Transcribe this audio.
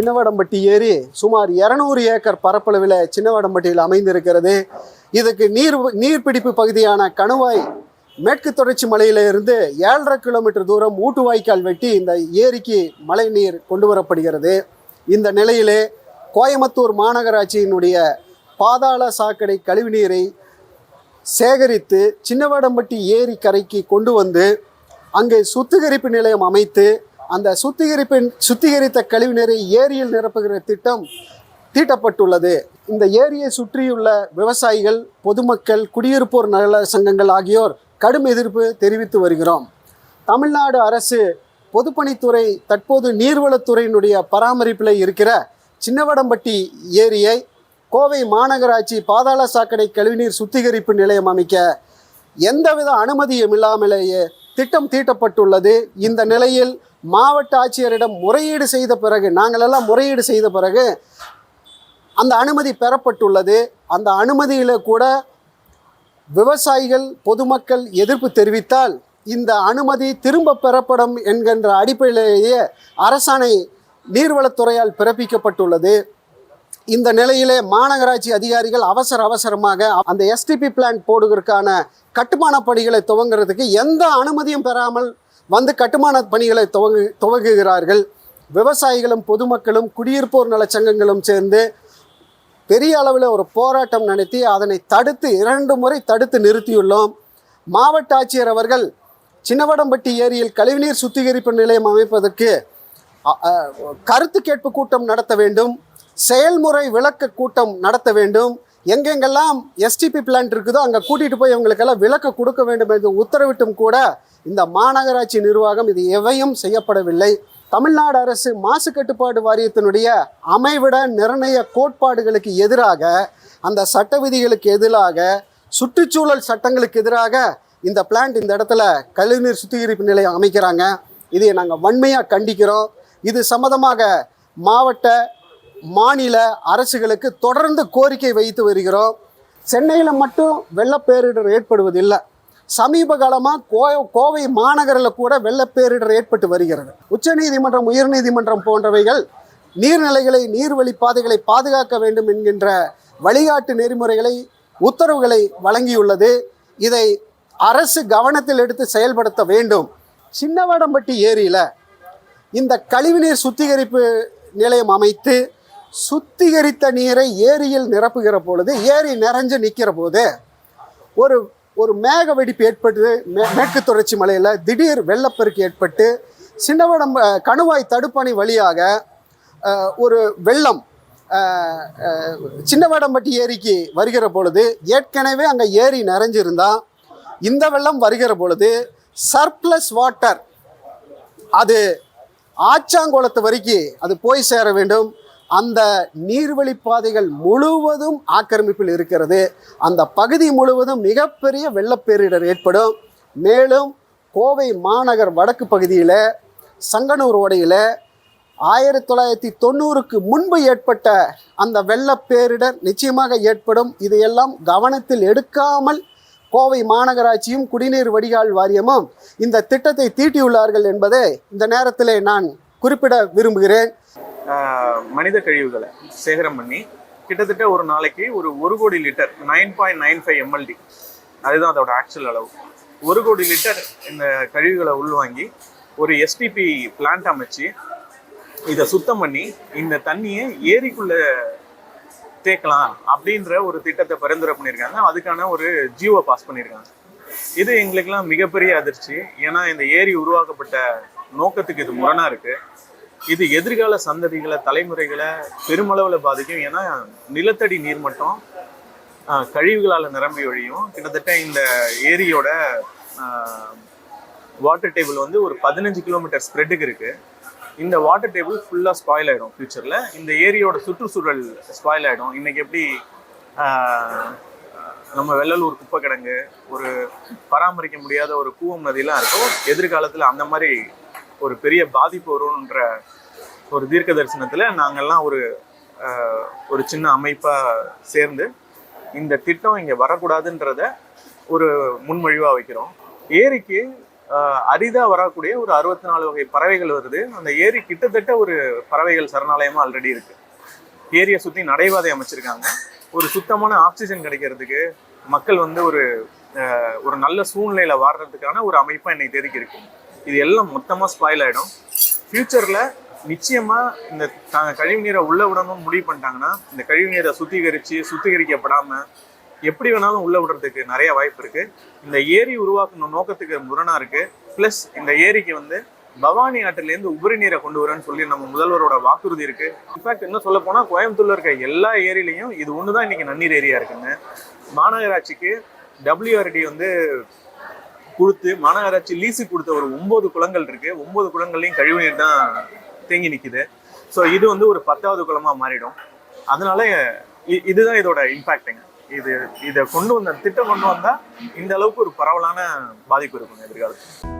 சின்னவடம்பட்டி ஏரி சுமார் இரநூறு ஏக்கர் பரப்பளவில் சின்னவடம்பட்டியில் அமைந்திருக்கிறது. இதுக்கு நீர் நீர்பிடிப்பு பகுதியான கணுவாய் மேற்கு தொடர்ச்சி மலையிலிருந்து ஏழரை கிலோமீட்டர் தூரம் ஊட்டுவாய்க்கால் வெட்டி இந்த ஏரிக்கு மழை நீர் கொண்டு வரப்படுகிறது இந்த நிலையிலே கோயம்புத்தூர் மாநகராட்சியினுடைய பாதாள சாக்கடை கழிவுநீரை சேகரித்து சின்னவடம்பட்டி ஏரி கரைக்கு கொண்டு வந்து அங்கே சுத்திகரிப்பு நிலையம் அமைத்து அந்த சுத்திகரிப்பின் சுத்திகரித்த கழிவுநீரை ஏரியில் நிரப்புகிற திட்டம் தீட்டப்பட்டுள்ளது. இந்த ஏரியை சுற்றியுள்ள விவசாயிகள் பொதுமக்கள் குடியிருப்போர் நல சங்கங்கள் ஆகியோர் கடும் எதிர்ப்பு தெரிவித்து வருகிறோம். தமிழ்நாடு அரசு பொதுப்பணித்துறை தற்போது நீர்வளத்துறையினுடைய பராமரிப்பில் இருக்கிற சின்னவடம்பட்டி ஏரியை கோவை மாநகராட்சி பாதாள சாக்கடை கழிவுநீர் சுத்திகரிப்பு நிலையம் அமைக்க எந்தவித அனுமதியும் இல்லாமலேயே திட்டம் தீட்டப்பட்டுள்ளது. இந்த நிலையில் மாவட்ட ஆட்சியரிடம் முறையீடு செய்த பிறகு நாங்களெல்லாம் முறையீடு செய்த பிறகு அந்த அனுமதி பெறப்பட்டுள்ளது. அந்த அனுமதியில் கூட விவசாயிகள் பொதுமக்கள் எதிர்ப்பு தெரிவித்தால் இந்த அனுமதி திரும்ப பெறப்படும் என்கின்ற அடிப்படையிலேயே அரசாணை நீர்வளத்துறையால் பிறப்பிக்கப்பட்டுள்ளது. இந்த நிலையிலே மாநகராட்சி அதிகாரிகள் அவசர அவசரமாக அந்த எஸ்டிபி பிளான் போடுவதற்கான கட்டுமான பணிகளை துவங்குறதுக்கு எந்த அனுமதியும் பெறாமல் வந்து கட்டுமான பணிகளை துவங்கு துவங்குகிறார்கள். விவசாயிகளும் பொதுமக்களும் குடியிருப்போர் நலச்சங்கங்களும் சேர்ந்து பெரிய அளவில் ஒரு போராட்டம் நடத்தி அதனை தடுத்து இரண்டு முறை தடுத்து நிறுத்தியுள்ளோம். மாவட்ட ஆட்சியர் அவர்கள் சின்னவடம்பட்டி ஏரியில் கழிவுநீர் சுத்திகரிப்பு நிலையம் அமைப்பதற்கு கருத்து கேட்பு கூட்டம் நடத்த வேண்டும். செயல்முறை விளக்க கூட்டம் நடத்த வேண்டும். எங்கெங்கெல்லாம் எஸ்டிபி பிளான்ட் இருக்குதோ அங்கே கூட்டிகிட்டு போய் அவங்களுக்கெல்லாம் விளக்க கொடுக்க வேண்டும் என்று உத்தரவிட்டும் கூட இந்த மாநகராட்சி நிர்வாகம் இது எவையும் செய்யப்படவில்லை. தமிழ்நாடு அரசு மாசு கட்டுப்பாடு வாரியத்தினுடைய அமைவிட நிர்ணய கோட்பாடுகளுக்கு எதிராக அந்த சட்ட விதிகளுக்கு எதிராக சுற்றுச்சூழல் சட்டங்களுக்கு எதிராக இந்த பிளான்ட் இந்த இடத்துல கழிவுநீர் சுத்திகரிப்பு நிலையம் அமைக்கிறாங்க. இதை நாங்கள் வன்மையாக கண்டிக்கிறோம். இது சம்மந்தமாக மாவட்ட மாநில அரசுகளுக்கு தொடர்ந்து கோரிக்கை வைத்து வருகிறோம். சென்னையில் மட்டும் வெள்ளப்பேரிடர் ஏற்படுவதில்லை. சமீப காலமாக கோ கோவை மாநகரில் கூட வெள்ளப்பேரிடர் ஏற்பட்டு வருகிறது. உச்சநீதிமன்றம் உயர்நீதிமன்றம் போன்றவைகள் நீர்நிலைகளை நீர்வழி பாதைகளை பாதுகாக்க வேண்டும் என்கின்ற வழிகாட்டு நெறிமுறைகளை உத்தரவுகளை வழங்கியுள்ளது. இதை அரசு கவனத்தில் எடுத்து செயல்படுத்த வேண்டும். சின்னவடம்பட்டி ஏரியில் இந்த கழிவுநீர் சுத்திகரிப்பு நிலையம் அமைத்து சுத்திகரித்த நீரை ஏரியில் நிரப்புகிற பொழுது ஏரி நிறைஞ்சு நிற்கிற போது ஒரு ஒரு மேக வெடிப்பு ஏற்பட்டு மே மேற்கு தொடர்ச்சி மலையில் திடீர் வெள்ளப்பெருக்கு ஏற்பட்டு சின்னவடம் கணுவாய் தடுப்பணை வழியாக ஒரு வெள்ளம் சின்னவடம்பட்டி ஏரிக்கு வருகிற பொழுது ஏற்கனவே அங்கே ஏரி நிறைஞ்சிருந்தா இந்த வெள்ளம் வருகிற பொழுது சர்ப்ளஸ் வாட்டர் அது ஆச்சாங்குளத்து வரைக்கும் அது போய் சேர வேண்டும். அந்த நீர்வழி பாதைகள் முழுவதும் ஆக்கிரமிப்பில் இருக்கிறது. அந்த பகுதி முழுவதும் மிகப்பெரிய வெள்ளப்பேரிடர் ஏற்படும். மேலும் கோவை மாநகர் வடக்கு பகுதியில் சங்கனூர் ஓடையில் ஆயிரத்தி தொள்ளாயிரத்தி தொண்ணூறுக்கு முன்பு ஏற்பட்ட அந்த வெள்ளப்பேரிடர் நிச்சயமாக ஏற்படும். இதையெல்லாம் கவனத்தில் எடுக்காமல் கோவை மாநகராட்சியும் குடிநீர் வடிகால் வாரியமும் இந்த திட்டத்தை தீட்டியுள்ளார்கள் என்பதை இந்த நேரத்திலே நான் குறிப்பிட விரும்புகிறேன். மனித கழிவுகளை சேகரம் பண்ணி கிட்டத்தட்ட ஒரு நாளைக்கு ஒரு ஒரு கோடி litre nine point nine five MLD அதுதான் அதோட ஆக்சுவல் அளவு. ஒரு கோடி லிட்டர் இந்த கழிவுகளை உள்வாங்கி ஒரு எஸ்டிபி பிளான்ட் அமைச்சு இதை சுத்தம் பண்ணி இந்த தண்ணியை ஏரிக்குள்ள தேக்கலாம் அப்படின்ற ஒரு திட்டத்தை பரிந்துரை பண்ணியிருக்காங்க. அதுக்கான ஒரு ஜியோ பாஸ் பண்ணியிருக்காங்க. இது எங்களுக்கெல்லாம் மிகப்பெரிய அதிர்ச்சி. ஏன்னா இந்த ஏரி உருவாக்கப்பட்ட நோக்கத்துக்கு இது முரணாக இருக்குது இது எதிர்கால சந்ததிகளை தலைமுறைகளை பெருமளவில் பாதிக்கும். ஏன்னா நிலத்தடி நீர்மட்டம் மட்டும் கழிவுகளால் நிரம்பி வழியும் கிட்டத்தட்ட இந்த ஏரியோட வாட்டர் டேபிள் வந்து ஒரு பதினஞ்சு கிலோமீட்டர் ஸ்ப்ரெட்டுக்கு இருக்குது இந்த வாட்டர் டேபிள் ஃபுல்லாக ஸ்பாயில் ஆகிடும் ஃபியூச்சரில் இந்த ஏரியோட சுற்றுச்சூழல் ஸ்பாயில் ஆகிடும் இன்றைக்கி எப்படி நம்ம வெள்ளலூர் குப்பை கிடங்கு ஒரு பராமரிக்க முடியாத ஒரு கூவம் நதியெலாம் இருக்கும் எதிர்காலத்தில் அந்த மாதிரி ஒரு பெரிய பாதிப்பு வரும்ன்ற ஒரு தீர்க்க தரிசனத்தில் நாங்கள்லாம் ஒரு ஒரு சின்ன அமைப்பாக சேர்ந்து இந்த திட்டம் இங்கே வரக்கூடாதுன்றத ஒரு முன்மொழிவாக வைக்கிறோம். ஏரிக்கு அரிதாக வரக்கூடிய ஒரு அறுபத்தி நாலு வகை பறவைகள் வருது. அந்த ஏரி கிட்டத்தட்ட ஒரு பறவைகள் சரணாலயமாக ஆல்ரெடி இருக்குது ஏரியை சுற்றி நடைபாதை அமைச்சிருக்காங்க. ஒரு சுத்தமான ஆக்சிஜன் கிடைக்கிறதுக்கு மக்கள் வந்து ஒரு ஒரு நல்ல சூழ்நிலையில் வாடுறதுக்கான ஒரு அமைப்பாக இன்னைக்கு தேதிக்கு இது எல்லாம் மொத்தமாக ஸ்பாயில் ஆகிடும் ஃப்யூச்சரில் நிச்சயமாக இந்த நாங்கள் கழிவு நீரை உள்ள விடணும்னு முடிவு பண்ணிட்டாங்கன்னா இந்த கழிவு நீரை சுத்திகரித்து சுத்திகரிக்கப்படாமல் எப்படி வேணாலும் உள்ள விடுறதுக்கு நிறைய வாய்ப்பு இருக்கு. இந்த ஏரி உருவாக்கணும் நோக்கத்துக்கு முரணாக இருக்கு. பிளஸ் இந்த ஏரிக்கு வந்து பவானி ஆற்றிலேருந்து உபரி நீரை கொண்டு வரேன்னு சொல்லி நம்ம முதல்வரோட வாக்குறுதி இருக்கு. இன்ஃபேக்ட் இன்னும் சொல்ல போனால் கோயம்புத்தூர்ல இருக்க எல்லா ஏரியிலையும் இது ஒன்று தான் இன்னைக்கு நன்னீர் ஏரியா இருக்குங்க மாநகராட்சிக்கு டபிள்யூஆர்டி வந்து கொடுத்து மாநகராட்சி லீஸு கொடுத்த ஒரு ஒன்பது குளங்கள் இருக்கு. ஒன்பது குளங்கள்லையும் கழிவுநீர் தான் தேங்கி நிற்குது ஸோ இது வந்து ஒரு பத்தாவது குளமாக மாறிடும். அதனால இதுதான் இதோட இம்பாக்டுங்க இது இதை கொண்டு வந்த திட்டம் கொண்டு வந்தால் இந்த அளவுக்கு ஒரு பரவலான பாதிப்பு இருக்குங்க எதிர்காலத்தில்.